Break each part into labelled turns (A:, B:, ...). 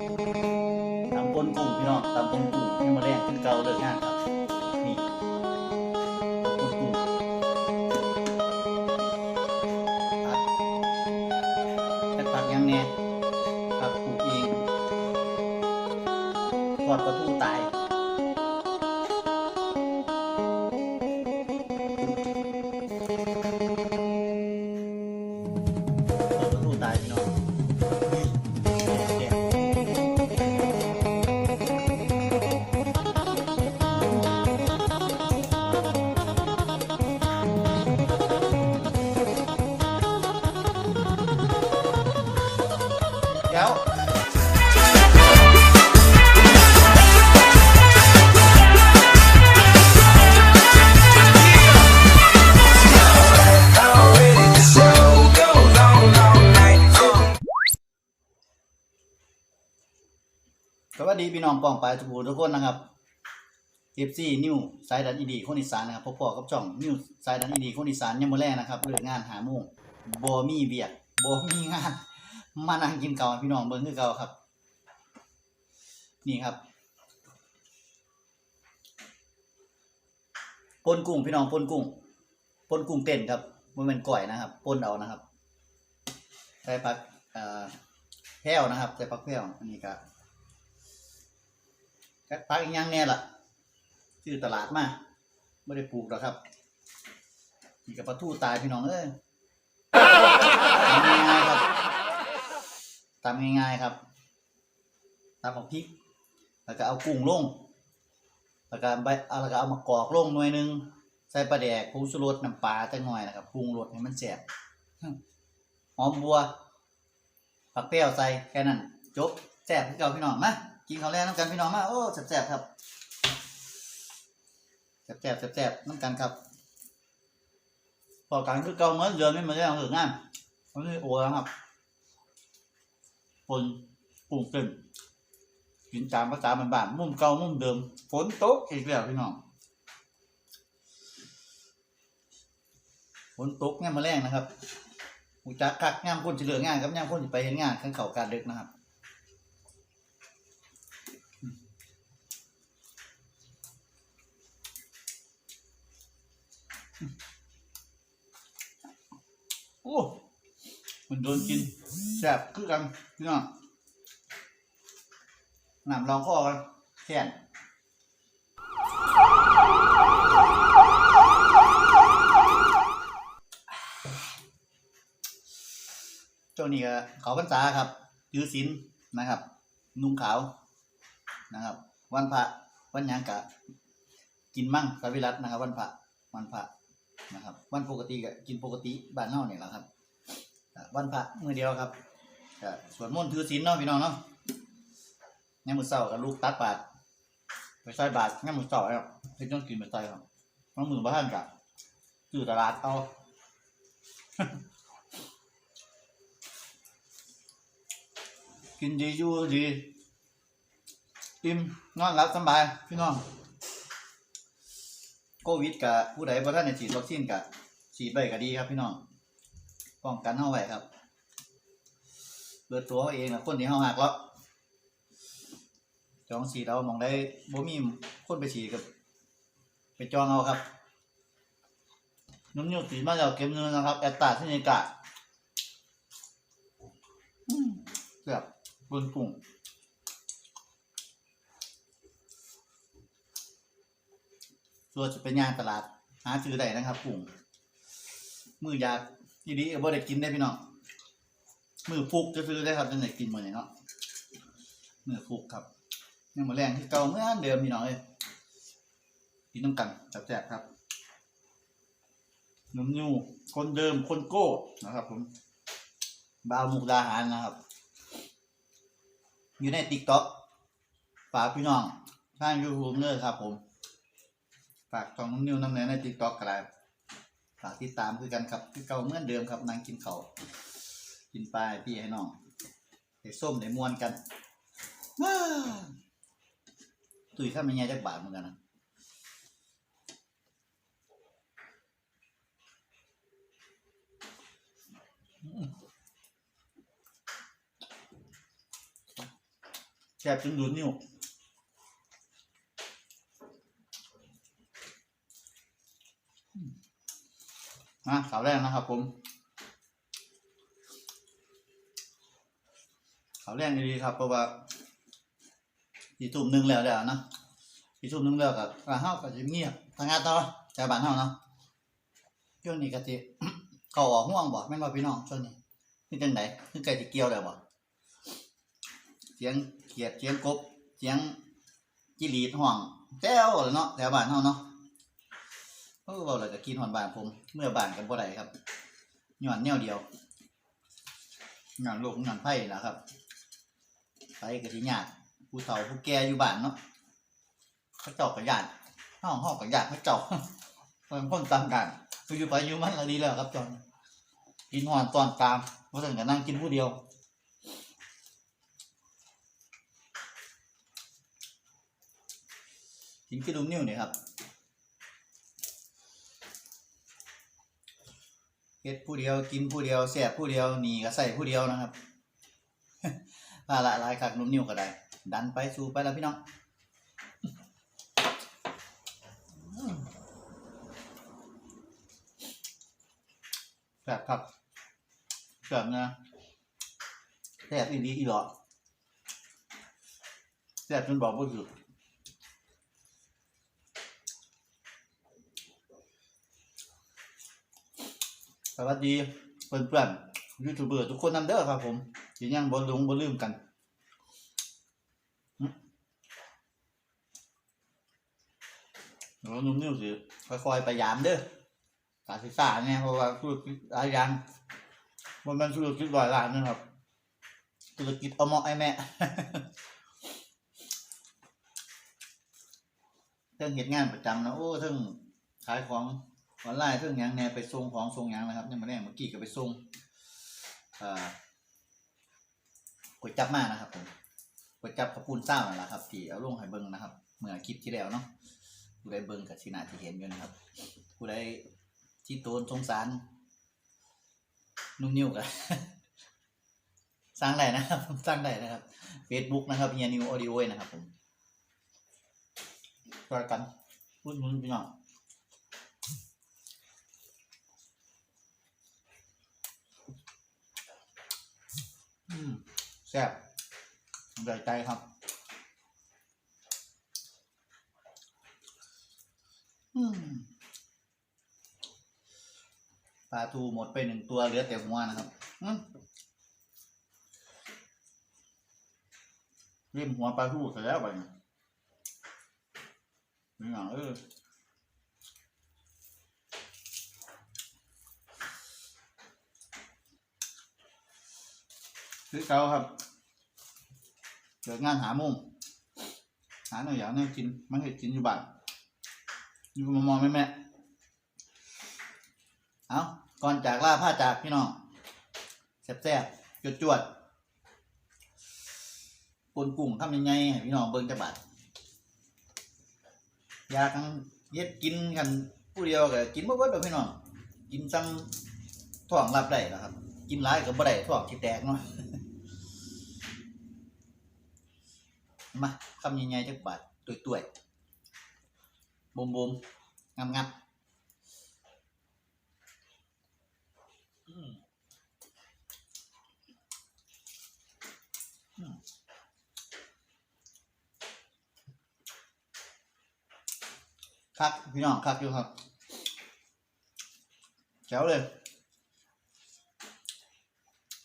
A: ตำปนกุ้งพี่น้องตำปนกุ้งยังมาแรงขึ้นเก่าเลิกงานครับ นี่ปนกุ้งผัดแต่ผักยังเนี่ยผักปลูกเองทอดปลาทูตาย เดี๋ยวสวัสดีพี่น้องปองปลายทุกทุกคนนะครับ FC นิวสายดันอีดีคนอีสานนะครับพบๆกับช่องนิวสายดันอีดีคนอีสานยามมื้อแรกนะครับเลิกงานหาโมงบ่มีเวียกบ่มีงาน มานั่งกินข้าพี่น้องเบิ่งคือเก่าครับ นี่ครับปนกุ้งพี่น้องปนกุ้งปนกุ้งเต้นครับบ่แม่นก้อยนะครับปนเอานะครับใส่ผักเอ่อแพรวนะครับใส่ผักแพรวอันนี้ก็ก็ผักอีกอย่างแน่ล่ะซื้อตลาดมาไม่ได้ปลูกหรอกครับนี่กับปลาทูตายพี่น้องเอ้ยทำง่ายๆครับ ทำง่ายๆครับตำเอาพริก แล้วก็เอากุ้งลง แล้วก็ใบแล้วก็เอามากอกลงหน่วยนึง ใส่ปลาแดกผงชูรสน้ำปลาจังหน่อยนะครับปรุงรสให้มันแซ่บหอมบัว ผักเปรี้ยวใส่แค่นั้น จบแซ่บพี่เก่าพี่น้องมากินข้าวแรงน้ำกันพี่น้องมาโอ้แซ่บๆครับแซ่บๆแซ่บๆน้ำกันครับพอกันคือเก่าเหมือนเดิมไม่มาได้เอาถึงงานวันนี้โอ้แล้วครับ ปนปรุงเต็มกินจามภาษาบ้านๆมุมเก่ามุมเดิม ฝนตกอีกแล้วพี่น้องฝนตกเนี่ยมาแรงนะครับหูจักคักงามคนเหลืองานกับงามคนไปเห็นงานขั้นเข่าการดึกนะครับโอ้ มันโดนกินแซ่บคือกันพี่น้องน้ำลองคอกันแค่นช่วงนี้ก็เขาพรรษาครับถือศีลนะครับ นุ่งขาวนะครับ วันพระวันหยังกะ กินมั่งสวิรัตนะครับ วันพระวันพระนะครับ วันปกติก็กินปกติบ้านเฮาเนี่ยแหละครับ วันพระมือเดียวครับสวดมนต์ถือศีลเนาะพี่น้องเนาะยามมื้อเช้าก็ลูกตัดบาตรไปใส่บาตรยามมื้อเช้าแล้วเฮ็ดต้องกินไปใส่ครับบางมือบ่ทันก็ซื้อตลาดเอากินดีอยู่ดีอิ่มนอนหลับสบายพี่น้องโควิดกับผู้ใดบ่ทันได้ฉีดวัคซีนกับฉีดไปก็ดีครับพี่น้อง ป้องกันเฮาไว้ครับเปิดตัวเฮาเองนะคนที่เฮาหักแล้วจองฉีเอามองได้บ่มีคนไปฉีกับไปจองเอาครับนุ่มนิ้วสีมาแล้วเก็บเงินนะครับ แอตตาที่นี่กะเกือบบนกุ้งส่วจะเป็นยางตลาด หาซื้อได้นะครับกุ้งมือยาก ทีนี้บ่ได้กินได้พี่น้องมือฟุกจะซื้อได้ครับจะไหนกินมื้อนี้เนาะมือฟุกครับยังมาแรงที่เก่าเมื่อนเดิมพี่น้องเอ้ยกินน้ำกันแซ่บๆครับนุ่มยูคนเดิมคนโก้นะครับ ผมบาวมุกดาหารนะครับ อยู่ในติ๊กต็อกฝากพี่น้องทางยูทูบเนอร์ครับ ผม ฝากช่องน้องนิวน้ำเนยในติ๊กต็อกก็ได้ ฝากติดตามคือกันครับคือเก่าเหมือนเดิมครับนางกินเขากินปลาพี่ให้น้องให้ส้มให้มวนกันว้าตุยข้ามเป็นไงจักบาทเหมือนกันนะแซ่บจนดูดนิ้ว มาข่าวแรกนะครับผมข่าวแรกดีๆครับ เพราะว่าสี่ทุ่มหนึ่งแล้วแล้วนะสี่ทุ่มหนึ่งแล้วกับการเฮาก็จะเงียบทางงานต่อชาวบ้านเฮาเนาะช่วงนี้ก็สิเขาออกห่วงบ่แม่นบ่พี่น้องช่วงนี้นี่จังไดคือไก่สิเกี่ยวแล้วบ่เสียงเขียดเสียงกบเสียงจิหลีดห้องแจ้วเลยเนาะแถวบ้านเฮาเนาะ เออเว้าแล้วก็กินฮอดบ้านผม เมื่อบ้านกันบ่ได้ครับย้อนแนวเดียวย้อนโลกย้อนไผล่ะครับไผก็สิยากผู้เฒ่าผู้แก่อยู่บ้านเนาะเขาเจ้าก็ญาติเฮาเฮาก็ญาติเขาเจ้ามันคนตามกันคืออยู่ไปอยู่มันก็ดีแล้วครับจอนกินหอนตอนตามเพราะฉะนั้นก็นั่งกินผู้เดียวกินกระดุมนิ้วเนี่ยครับ เฮ็ดผู้เดียวกินผู้เดียวแสบผู้เดียวหนีก็ใส่ผู้เดียวนะครับละละลายคักนุ่มนิ้วก็ได้ ดันไปสู่ไปแล้วพี่น้องแบบครับแบบนะแซ่บอีนี้อีหลอแซ่บจนบอกบ่หยุด วัสดีเพื่อนๆยูทูบเบอร์ทุกคนนำเด้อครับ ผมสิยังบ่ลงบ่ลืมกันหึแล้วนุ่มนิ้วสิค่อยๆพยายามเด้อสาธิตาเนี่ยเพราะว่าธุรกิจหลายอย่างมันเป็นธุรกิจหลายล้านนะครับธุรกิจเอาเหมาะไอ้แม่เรื่องเหตุงานประจำนะโอ้เรื่องขายของ ออนไลน์เรื่องยังแน่ไปส่งของส่งยังนะครับเนี่ยมาแน่เมื่อกี้ก็ไปส่งอ่าก๋วยจับมากนะครับผมก๋วยจับกระปุนเศร้านั่นแหละครับที่เอาลงให้เบิ่งนะครับเมื่อคลิปที่แล้วเนาะผู้ใดเบิ่งกับสินาที่เห็นอยู่นะครับผู้ใดที่โตนสงสารนุ่มนิ้วกันสร้างได้นะครับสร้างได้นะครับ Facebook นะครับเฮียนิวออดิโอนะครับผมก็กันพูดมึงพี่น้อง อืมแซ่บใหญ่ใจครับ อืมปลาทูหมดไปหนึ่งตัวเหลือแต่หัวนะครับอืมเรียมหัวปลาทูเสร็จแล้วไปเนี่ยนี่หนังเออ ซื้อเกาครับเกิดงานหาโมุงหาหน่อยอย่างนี้กินมันเห็ดกินอยู่บ้านอยู่มามองแม่แม่เอาก่อนจากล่าผ้าจากพี่น้องแซ่บๆจวดจวดๆปนกุ้งทำยังไงให้พี่น้องเบิ่งจะบาดอยากังเย็ดกินกันผู้เดียวก็กินบ่เบิดดอกพี่น้องกินซ้ำท้องรับได้แล้วครับ กินหลายก็บ่ได้ท้องสิแตกเนาะ มาคำยังไงจักบาทตุยๆบมๆงับๆอืมอืมครับพี่น้องครับอยู่ครับแจ๋วเลย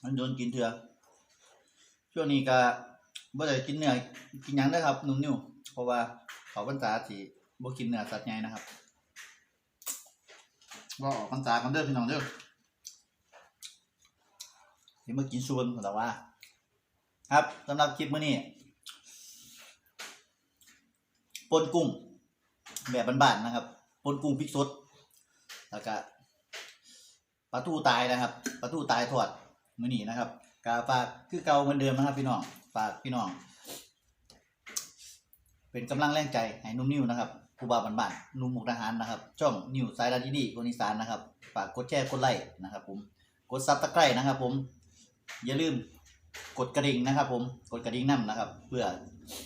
A: มันโดนกินเถื่อช่วงนี้ก็ บ่ได้กินเนื้อกินหยังได้อครับหนุ่มนิ่วเพราะว่าเขาพรรษาที่บ่กินเนื้อสัตว์ใหญ่นะครับก็ออกพรรษากันเด้อพี่น้องเด้อที่มากินชวนแต่ว่า ครับสำหรับคลิปมื้อนี้ปนกุ้ง แบบบ้านๆนะครับปนกุ้งพริกสดแล้วก็ปลาทูตายนะครับปลาทูตายทอดมื้อนี้นะครับกาฝากคือเก่าเหมือนเดิมนะครับพี่น้อง ฝากพี่น้อง เป็นกำลังแรงใจให้นุ่มนิ้วนะครับผู้บ่าบ้านนุ่มมุกทหารนะครับ ช่องนิวสายดาดีดีคนอีสานนะครับ ฝากกดแชร์กดไลค์นะครับ ผม กดซับตะไคร้นะครับ ผม อย่าลืมกดกระดิ่งนะครับ ผม กดกระดิ่งนํนะครับ เพื่อ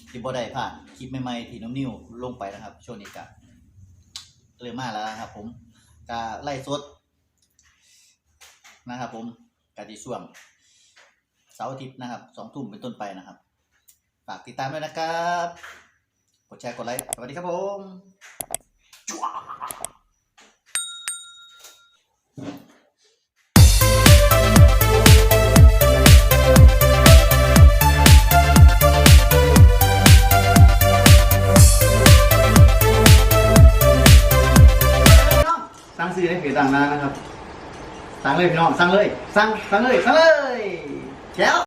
A: ที่บ่ได้พลาดคลิปใหม่ๆที่น้องนิวลงไปนะครับ ช่วงนี้ก็เริ่มมาแล้วนะครับ ผมก็ไล่สดนะครับ ผมกะที่ช่วง เสาร์อาทิตย์นะครับสองทุ่มเป็นต้นไปนะครับ ฝากติดตามด้วยนะครับกดแชร์กดไลค์สวัสดีครับผมจ้วสั่งซื้อได้เพจต่างๆนะครับ สั่งเลยพี่น้อง สั่งเลย สั่ง สั่งเลย สั่งเลย แก้ว